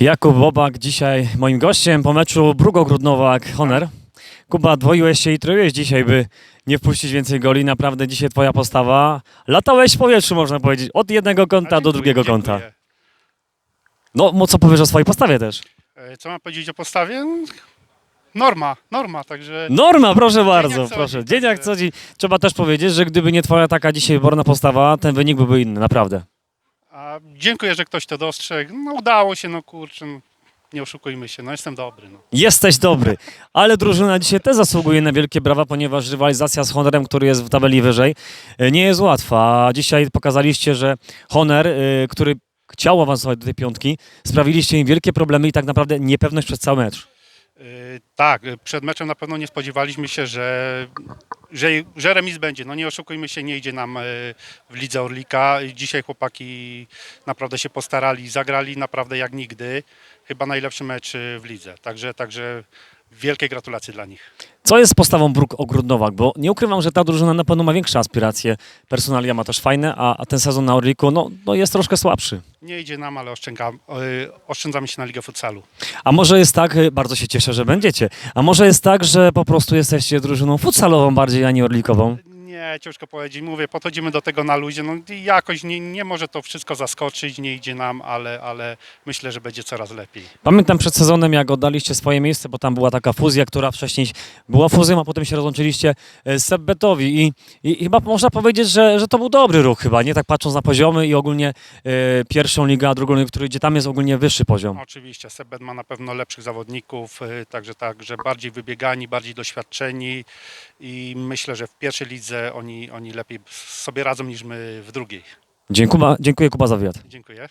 Jakub Bobak dzisiaj moim gościem po meczu Brugo-Grudnowak Honor. Kuba, dwoiłeś się i troiłeś dzisiaj, by nie wpuścić więcej goli. Naprawdę dzisiaj twoja postawa. Latałeś w powietrzu, można powiedzieć, od jednego kąta do drugiego kąta. No, mo- co powiesz o swojej postawie też? E, Co mam powiedzieć o postawie? Norma, norma, także Norma, proszę bardzo, co proszę. dzień, Dzień jak co dzień. Trzeba też powiedzieć, że gdyby nie twoja taka dzisiaj wyborna postawa, ten wynik byłby inny, naprawdę. A dziękuję, że ktoś to dostrzegł. No udało się, no kurczę, no, nie oszukujmy się, no jestem dobry. No. Jesteś dobry, ale drużyna dzisiaj też zasługuje na wielkie brawa, ponieważ rywalizacja z Honorem, który jest w tabeli wyżej, e, nie jest łatwa. Dzisiaj pokazaliście, że Honor, e, który chciał awansować do tej piątki, sprawiliście im wielkie problemy i tak naprawdę niepewność przez cały mecz. Y, Tak, y, przed meczem na pewno nie spodziewaliśmy się, że, że, że remis będzie. No nie oszukujmy się, nie idzie nam y, w lidze Orlika. Dzisiaj chłopaki naprawdę się postarali, zagrali naprawdę jak nigdy. Chyba najlepszy mecz w lidze. Także, także wielkie gratulacje dla nich. Co jest z postawą Bruk Ogródnowak? Bo nie ukrywam, że ta drużyna na pewno ma większe aspiracje. Personalia ma też fajne, a, a ten sezon na Orliku no, no jest troszkę słabszy. Nie idzie nam, ale oszczędzam, y, oszczędzamy się na ligę futsalu. A może jest tak, y, bardzo się cieszę, że będziecie, a może jest tak, że po prostu jesteście drużyną futsalową bardziej, a nie orlikową? Nie, ciężko powiedzieć. Mówię, podchodzimy do tego na luzie. No, i jakoś nie, nie może to wszystko zaskoczyć, nie idzie nam, ale, ale myślę, że będzie coraz lepiej. Pamiętam przed sezonem, jak oddaliście swoje miejsce, bo tam była taka fuzja, która wcześniej była fuzją, a potem się rozłączyliście e, z Sebbetowi i, i chyba można powiedzieć, że, że to był dobry ruch chyba, nie? Tak patrząc na poziomy i ogólnie e, pierwszą ligę, a drugą ligę, który, gdzie tam jest ogólnie wyższy poziom. Oczywiście, Sebet ma na pewno lepszych zawodników, y, także, także bardziej wybiegani, bardziej doświadczeni i myślę, że w pierwszej lidze oni, oni lepiej sobie radzą niż my w drugiej. Dziękuję, dziękuję Kuba za wywiad. Dziękuję.